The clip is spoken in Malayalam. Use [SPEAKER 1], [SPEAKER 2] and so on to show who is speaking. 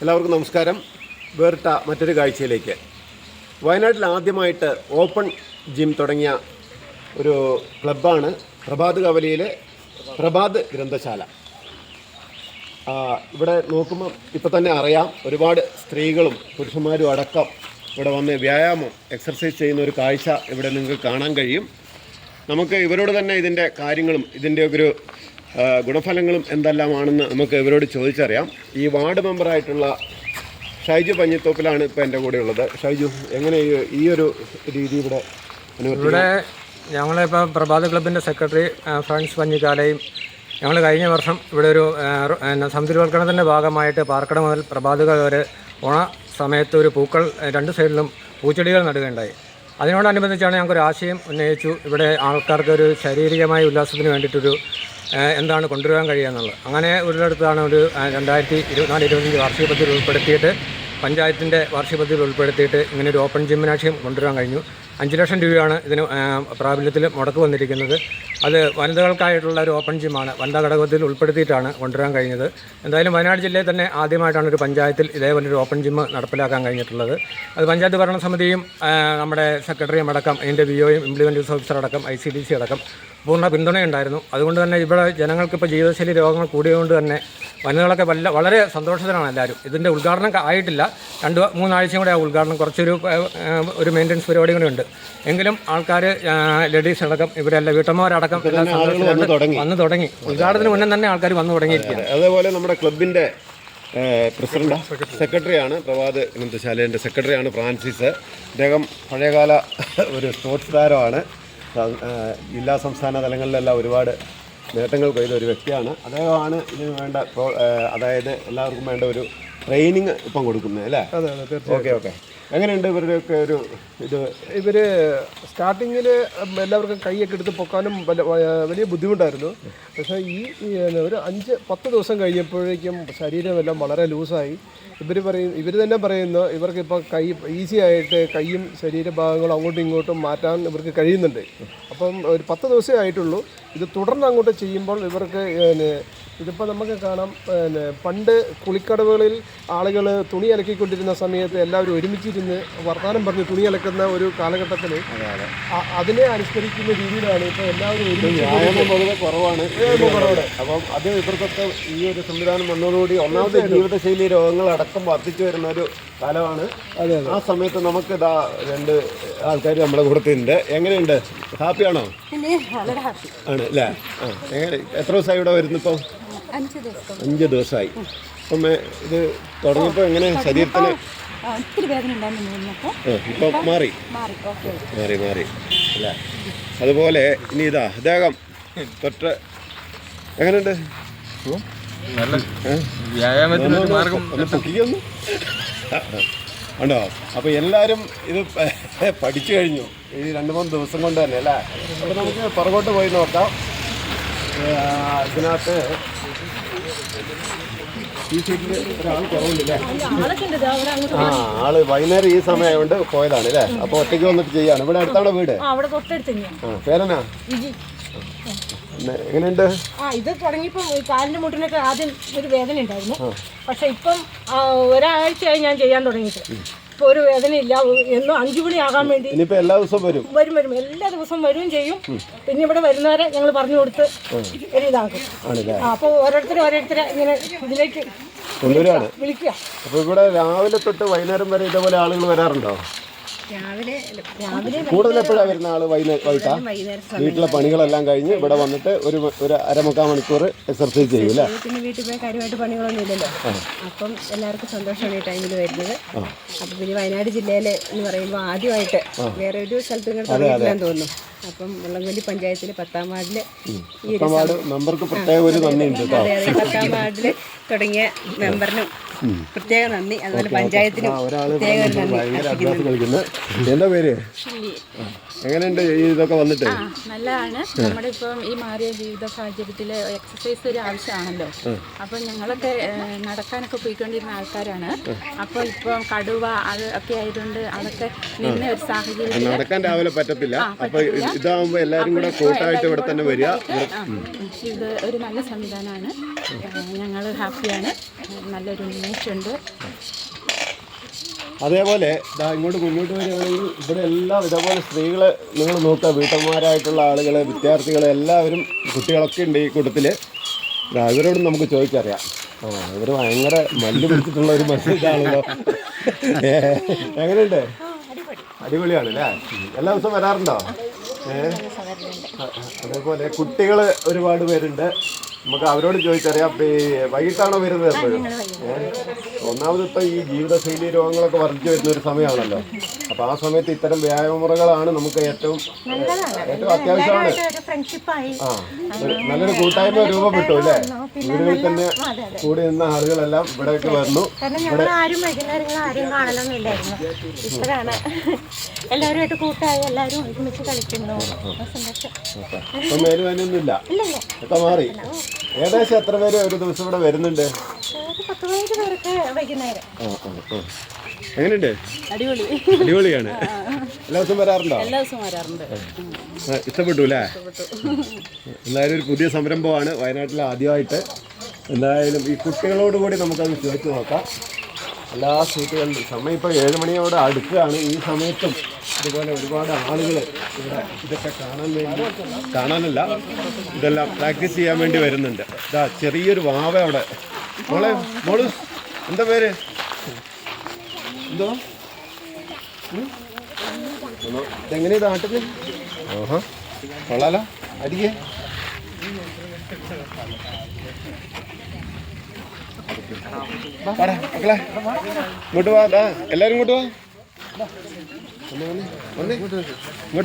[SPEAKER 1] എല്ലാവർക്കും നമസ്കാരം. വേറിട്ട മറ്റൊരു കാഴ്ചയിലേക്ക്. വയനാട്ടിൽ ആദ്യമായിട്ട് ഓപ്പൺ ജിം തുടങ്ങിയ ഒരു ക്ലബ്ബാണ് പ്രഭാത് കവലിയിലെ പ്രഭാത് ഗ്രന്ഥശാല. ഇവിടെ നോക്കുമ്പോൾ ഇപ്പം തന്നെ അറിയാം ഒരുപാട് സ്ത്രീകളും പുരുഷന്മാരും അടക്കം ഇവിടെ വന്ന് വ്യായാമം എക്സർസൈസ് ചെയ്യുന്ന ഒരു കാഴ്ച ഇവിടെ നിങ്ങൾക്ക് കാണാൻ കഴിയും. നമുക്ക് ഇവരോട് തന്നെ ഇതിന്റെ കാര്യങ്ങളും ഇതിന്റെ ഒരു ഗുണഫലങ്ങളും എന്തെല്ലാമാണെന്ന് നമുക്ക് ഇവരോട് ചോദിച്ചറിയാം. ഈ വാർഡ് മെമ്പറായിട്ടുള്ള ഷൈജു പഞ്ഞിത്തോപ്പിലാണ് ഇപ്പോൾ എന്റെ കൂടെ ഉള്ളത് ഷൈജു എങ്ങനെ ഈ- ഒരു രീതി ഇവിടെ
[SPEAKER 2] ഇവിടെ ഞങ്ങളിപ്പോൾ പ്രഭാത ക്ലബിന്റെ സെക്രട്ടറി ഫ്രാൻസ് പഞ്ഞിക്കാലയും ഞങ്ങൾ കഴിഞ്ഞ വർഷം ഇവിടെ ഒരു സമുദ്രവൽക്കരണത്തിന്റെ ഭാഗമായിട്ട് പാർക്കട മുതൽ പ്രഭാതക വരെ ഓണ സമയത്ത് ഒരു പൂക്കൾ രണ്ട് സൈഡിലും പൂച്ചെടികൾ നടുകയുണ്ടായി. അതിനോടനുബന്ധിച്ചാണ് ഞങ്ങൾക്കൊരു ആശയം ഉന്നയിച്ചു. ഇവിടെ ആൾക്കാർക്ക് ഒരു ശാരീരികമായ ഉല്ലാസത്തിന് വേണ്ടിയിട്ടൊരു എന്താണ് കൊണ്ടുവരാൻ കഴിയുക എന്നുള്ളത്. അങ്ങനെ ഒരിടത്താണ് ഒരു രണ്ടായിരത്തി ഇരുപത്തിനാല് ഇരുപത്തഞ്ച് വാർഷിക പദ്ധതിയിൽ ഉൾപ്പെടുത്തിയിട്ട് പഞ്ചായത്തിന്റെ പദ്ധതിയിൽ ഉൾപ്പെടുത്തിയിട്ട് ഇങ്ങനെ ഒരു ഓപ്പൺ ജിംനാഷ്യം കൊണ്ടുവരാൻ കഴിഞ്ഞു. അഞ്ച് ലക്ഷം രൂപയാണ് ഇതിന് പ്രാബല്യത്തിൽ മുടക്ക് വന്നിരിക്കുന്നത്. അത് വനിതകൾക്കായിട്ടുള്ള ഒരു ഓപ്പൺ ജിമ്മാണ് വനിതാ ഘടകത്തിൽ ഉൾപ്പെടുത്തിയിട്ടാണ് കൊണ്ടുവരാൻ കഴിഞ്ഞത്. എന്തായാലും വയനാട് ജില്ലയിൽ തന്നെ ആദ്യമായിട്ടാണ് ഒരു പഞ്ചായത്തിൽ ഇതേപോലെ ഒരു ഓപ്പൺ ജിം നടപ്പിലാക്കാൻ കഴിഞ്ഞിട്ടുള്ളത്. അത് പഞ്ചായത്ത് ഭരണസമിതിയും നമ്മുടെ സെക്രട്ടറിയും അടക്കം അതിന്റെ വി ഒയും ഇംപ്ലിമെന്റീവ് ഓഫീസർ അടക്കം ഐ സി ഡി സി അടക്കം പൂർണ പിന്തുണയുണ്ടായിരുന്നു. അതുകൊണ്ട് തന്നെ ഇവിടെ ജനങ്ങൾക്കിപ്പോൾ ജീവിതശൈലി രോഗങ്ങൾ കൂടിയതുകൊണ്ട് തന്നെ വനിതകളൊക്കെ വല്ല വളരെ സന്തോഷത്തിലാണ് എല്ലാവരും. ഇതിന്റെ ഉദ്ഘാടനം ആയിട്ടില്ല. രണ്ട് മൂന്നാഴ്ചയും കൂടെ ആ ഉദ്ഘാടനം കുറച്ചൊരു ഒരു മെയിന്റനൻസ് പരിപാടി കൂടെ ഉണ്ട്. എങ്കിലും ആൾക്കാർ ലേഡീസ് അടക്കം ഇവരെല്ലാം വീട്ടമ്മമാരടക്കം
[SPEAKER 1] വന്ന് തുടങ്ങി.
[SPEAKER 2] വന്നു തുടങ്ങി. ഉദ്ഘാടനത്തിന് മുന്നേ തന്നെ ആൾക്കാർ വന്നു തുടങ്ങിയിരിക്കുകയാണ്.
[SPEAKER 1] അതേപോലെ നമ്മുടെ ക്ലബിന്റെ പ്രസിഡന്റ് സെക്രട്ടറിയാണ് പ്രഭാത് ഗ്രന്ഥശാലേന്റെ സെക്രട്ടറിയാണ് ഫ്രാൻസിസ്. അദ്ദേഹം പഴയകാല ഒരു സ്പോർട്സ് താരമാണ്. ജില്ലാ സംസ്ഥാന തലങ്ങളിലെല്ലാം ഒരുപാട് നേട്ടങ്ങൾ കൊയ്ത ഒരു വ്യക്തിയാണ്. അദ്ദേഹമാണ് ഇതിന് വേണ്ട അതായത് എല്ലാവർക്കും വേണ്ട ഒരു ട്രെയിനിങ് ഇപ്പം കൊടുക്കുന്നത് അല്ലേ?
[SPEAKER 3] അതെ അതെ
[SPEAKER 1] ഓക്കെ ഓക്കെ. എങ്ങനെയുണ്ട് ഇവരുടെയൊക്കെ ഒരു ഇത്?
[SPEAKER 3] ഇവർ സ്റ്റാർട്ടിങ്ങിൽ എല്ലാവർക്കും കൈയൊക്കെ എടുത്ത് പൊക്കാനും വല- വലിയ ബുദ്ധിമുട്ടായിരുന്നു. പക്ഷേ ഈ ഒരു അഞ്ച് പത്ത് ദിവസം കഴിഞ്ഞപ്പോഴേക്കും ശരീരമെല്ലാം വളരെ ലൂസായി. ഇവർ പറയും ഇവർ തന്നെ പറയുന്നു ഇവർക്ക് ഇപ്പോൾ കൈ ഈസി ആയിട്ട് കൈയും ശരീരഭാഗങ്ങളും അങ്ങോട്ടും ഇങ്ങോട്ടും മാറ്റാൻ ഇവർക്ക് കഴിയുന്നുണ്ട്. അപ്പം ഒരു പത്ത് ദിവസമേ ആയിട്ടുള്ളൂ. ഇത് തുടർന്ന് അങ്ങോട്ട് ചെയ്യുമ്പോൾ ഇവർക്ക് ഇതിപ്പോൾ നമുക്ക് കാണാം പിന്നെ പണ്ട് കുളിക്കടവുകളിൽ ആളുകൾ തുണി അലക്കിക്കൊണ്ടിരുന്ന സമയത്ത് എല്ലാവരും ഒരുമിച്ചിരുന്ന് വർത്തമാനം പറഞ്ഞ് തുണി അലക്കുന്ന ഒരു കാലഘട്ടത്തിൽ അതിനെ അനുസ്മരിക്കുന്ന രീതിയിലാണ് ഇപ്പോൾ എല്ലാവരും
[SPEAKER 1] പൊതുവെ കുറവാണ്. അപ്പം അത് ഇവർക്കൊക്കെ ഈ ഒരു സംവിധാനം വന്നതോടുകൂടി ഒന്നാമത്തെ ജീവിതശൈലി രോഗങ്ങൾ അടക്കം വർദ്ധിച്ചു വരുന്ന ഒരു കാലമാണ്.
[SPEAKER 3] അതെ
[SPEAKER 1] ആ സമയത്ത് നമുക്ക് ഇതാ രണ്ട് ആൾക്കാർ നമ്മുടെ കൂട്ടത്തിലുണ്ട്. എങ്ങനെയുണ്ട്? ഹാപ്പിയാണോ? ആണ് അല്ലേ? ആ എങ്ങനെ? എത്ര ദിവസമായി ഇവിടെ വരുന്നു ഇപ്പം
[SPEAKER 4] അഞ്ച് ദിവസം.
[SPEAKER 1] അഞ്ച് ദിവസമായി. അപ്പം ഇത് തുടങ്ങിയപ്പോൾ എങ്ങനെ ശരീരത്തിന്
[SPEAKER 4] ഒത്തിരി വേദന
[SPEAKER 1] ഇപ്പോൾ മാറി?
[SPEAKER 4] മാറി
[SPEAKER 1] മാറി അല്ല? അതുപോലെ ഇനി ഇതാ അദ്ദേഹം തൊട്ട് എങ്ങനെയുണ്ട്? ഉണ്ടോ? അപ്പോൾ എല്ലാരും ഇത് പഠിച്ചു കഴിഞ്ഞു. ഈ രണ്ട് മൂന്ന് ദിവസം കൊണ്ട് തന്നെ അല്ലേ? അപ്പൊ നമുക്ക് പുറകോട്ട് പോയി നോക്കാം. ഇതിനകത്ത് ഈ ഒരാൾ കുറവുണ്ടല്ലേ ആ ആൾ വൈകുന്നേരം ഈ സമയമായതുകൊണ്ട് പോയതാണ് അല്ലേ അപ്പൊ ഒറ്റയ്ക്ക് വന്നിട്ട് ചെയ്യാണ് ഇവിടെ അടുത്താണ് വീട്? ആ പേരനാ എങ്ങനെയുണ്ട്?
[SPEAKER 4] ആ ഇത് തുടങ്ങിയപ്പം കാലിന്റെ മുട്ടിനൊക്കെ ആദ്യം ഒരു വേദന ഉണ്ടായിരുന്നു പക്ഷെ ഇപ്പം ആ, ഒരാഴ്ചയായി ഞാൻ ചെയ്യാൻ തുടങ്ങിയിട്ട്. ഇപ്പോൾ വേദന വേദനയില്ല. എന്നും അഞ്ചു മണിയാകാൻ വേണ്ടി
[SPEAKER 1] ഇനിയിപ്പോൾ എല്ലാ ദിവസവും വരും?
[SPEAKER 4] വരും വരും. എല്ലാ ദിവസവും വരും ചെയ്യും. പിന്നെ ഇവിടെ വരുന്നവരെ ഞങ്ങൾ പറഞ്ഞു കൊടുത്ത് ഒരു ഇതാക്കും.
[SPEAKER 1] ആണല്ലേ?
[SPEAKER 4] ആ, അപ്പോൾ ഓരോരുത്തരും ഓരോരുത്തരെ ഇങ്ങനെ ഇതിലേക്ക്
[SPEAKER 1] കൊണ്ടുവരികയാണ്
[SPEAKER 4] വിളിക്കുക.
[SPEAKER 1] അപ്പോൾ ഇവിടെ രാവിലെ തൊട്ട് വൈകുന്നേരം വരെ ഇതേപോലെ ആളുകൾ വരാറുണ്ടോ?
[SPEAKER 4] രാവിലെ രാവിലെ
[SPEAKER 1] കൂടുതൽ എപ്പോഴാണ് വരുന്ന ആൾ? വൈകുന്നേരം വീട്ടിലെ പണികളെല്ലാം കഴിഞ്ഞ് ഇവിടെ വന്നിട്ട് ഒരു ഒരു അരമുക്കാൽ മണിക്കൂർ എക്സർസൈസ് ചെയ്യും അല്ലേ?
[SPEAKER 5] പിന്നെ വീട്ടിൽ പോയി കാര്യമായിട്ട് പണികളൊന്നും ഇല്ലല്ലോ. അപ്പം എല്ലാവർക്കും സന്തോഷമാണ് ഈ ടൈമിൽ വരുന്നത്. അപ്പം പിന്നെ വയനാട് ജില്ലയിലെ എന്ന് പറയുമ്പോൾ ആദ്യമായിട്ട് വേറെ ഒരു സ്ഥലത്ത് ഇങ്ങനെ തുടങ്ങിയിട്ടില്ലെന്ന് തോന്നുന്നു. അപ്പം മുള്ളംകൊല്ലി പഞ്ചായത്തിൽ പത്താം വാർഡിൽ ഈ ഒരു
[SPEAKER 1] ഒരുപാട് മെമ്പർക്ക് പ്രത്യേക ഒരു നന്ദിയുണ്ട്
[SPEAKER 5] പത്താം വാർഡിൽ തുടങ്ങിയ മെമ്പറിനും പ്രത്യേക നന്ദി. അതുപോലെ പഞ്ചായത്തിനും പ്രത്യേക നന്ദി
[SPEAKER 1] എന്താ പേര്? എങ്ങനെയുണ്ട് ഇതൊക്കെ വന്നിട്ട്?
[SPEAKER 6] ആ നല്ലതാണ്. നമ്മുടെ ഇപ്പം ഈ മാറിയ ജീവിത സാഹചര്യത്തിൽ എക്സസൈസ് ഒരു ആവശ്യമാണല്ലോ. അപ്പോൾ ഞങ്ങളൊക്കെ നടക്കാനൊക്കെ പോയിക്കൊണ്ടിരുന്ന ആൾക്കാരാണ്. അപ്പോൾ ഇപ്പം കടുവ അത് ഒക്കെ ആയതുകൊണ്ട് അതൊക്കെ നിന്ന ഒരു സാഹചര്യം
[SPEAKER 1] നടക്കാൻ രാവിലെ പറ്റത്തില്ല. അപ്പൊ ഇത് ഇതാവുമ്പോ എല്ലാരും കൂടെ കൂട്ടായിട്ട് ഇവിടെ തന്നെ വരിക.
[SPEAKER 6] ഇത് ഒരു നല്ല സംവിധാനമാണ്. ഞങ്ങൾ ഹാപ്പിയാണ്. നല്ലൊരു ഉണ്ട്
[SPEAKER 1] അതേപോലെ ദാ ഇങ്ങോട്ട് മുന്നോട്ട് വരികയാണെങ്കിൽ ഇവിടെ എല്ലാം ഇതേപോലെ സ്ത്രീകൾ നിങ്ങൾ നോക്കുക. വീട്ടന്മാരായിട്ടുള്ള ആളുകൾ വിദ്യാർത്ഥികൾ എല്ലാവരും കുട്ടികളൊക്കെ ഉണ്ട് ഈ കൂട്ടത്തിൽ ഇവരോട് നമുക്ക് ചോദിച്ചറിയാം. ആ ഇവർ ഭയങ്കര മല്ല് പിടിച്ചിട്ടുള്ള ഒരു മനുഷ്യരാണല്ലോ ഏ, എങ്ങനെയുണ്ട്? അടിപൊളിയാണ് അല്ലേ എല്ലാ ദിവസവും വരാറുണ്ടോ? ഏ? ആ, അതേപോലെ കുട്ടികൾ ഒരുപാട് പേരുണ്ട്. നമുക്ക് അവരോട് ചോദിച്ചറിയാം ഈ വൈകിട്ടാണോ വരുന്നത് എപ്പോഴും? ഒന്നാമത് ഇപ്പം ഈ ജീവിതശൈലി രോഗങ്ങളൊക്കെ വർദ്ധിച്ചു വരുന്ന ഒരു സമയമാണല്ലോ. അപ്പോൾ ആ സമയത്ത് ഇത്തരം വ്യായാമമുറകളാണ് നമുക്ക് ഏറ്റവും ഏറ്റവും അത്യാവശ്യമാണ്. ആ നല്ലൊരു കൂട്ടായ്മ രൂപപ്പെട്ടു അല്ലേ? വീടുകളിൽ തന്നെ കൂടി നിന്ന ആളുകളെല്ലാം ഇവിടേക്ക് വന്നു.
[SPEAKER 4] എല്ലാവരുമായിട്ട് കൂട്ടായി എല്ലാവരും ഒരുമിച്ച് കളിക്കുന്നു.
[SPEAKER 1] ഇപ്പം മേലുവേനൊന്നുമില്ല ഒക്കെ മാറി. ഏകദേശം എത്ര പേര് ഒരു ദിവസം ഇവിടെ വരുന്നുണ്ട്. എങ്ങനെയുണ്ട്?
[SPEAKER 6] അടിപൊളി.
[SPEAKER 1] അടിപൊളിയാണ്. എല്ലാ ദിവസവും വരാറുണ്ടോ? ഇഷ്ടപ്പെട്ടു അല്ലേ? എന്തായാലും ഒരു പുതിയ സംരംഭമാണ് വയനാട്ടിൽ ആദ്യമായിട്ട്. എന്തായാലും ഈ കുട്ടികളോട് കൂടി നമുക്കത് ചോദിച്ചു നോക്കാം. എല്ലാ സീറ്റുകളിലും. സമയം ഇപ്പോൾ ഏഴ് മണിയോട് അടുക്കുകയാണ്. ഈ സമയത്തും ഇതുപോലെ ഒരുപാട് ആളുകൾ ഇവിടെ ഇതൊക്കെ കാണാൻ വേണ്ടി കാണാനല്ല ഇതെല്ലാം പ്രാക്ടീസ് ചെയ്യാൻ വേണ്ടി വരുന്നുണ്ട്. ഇതാ ചെറിയൊരു വാവ അവിടെ. മോളെ മോൾ എന്താ പേര്? എന്തോ? ഇതെങ്ങനെയാ നാട്ടിൽ ഓഹോ ആഹാ. കൊള്ളാലോ അടിക്കേ. വാടാ, മക്കളെ ഇങ്ങോട്ട് വാ എല്ലാരും ഇങ്ങോട്ട് വാ. ഇങ്ങോട്ട്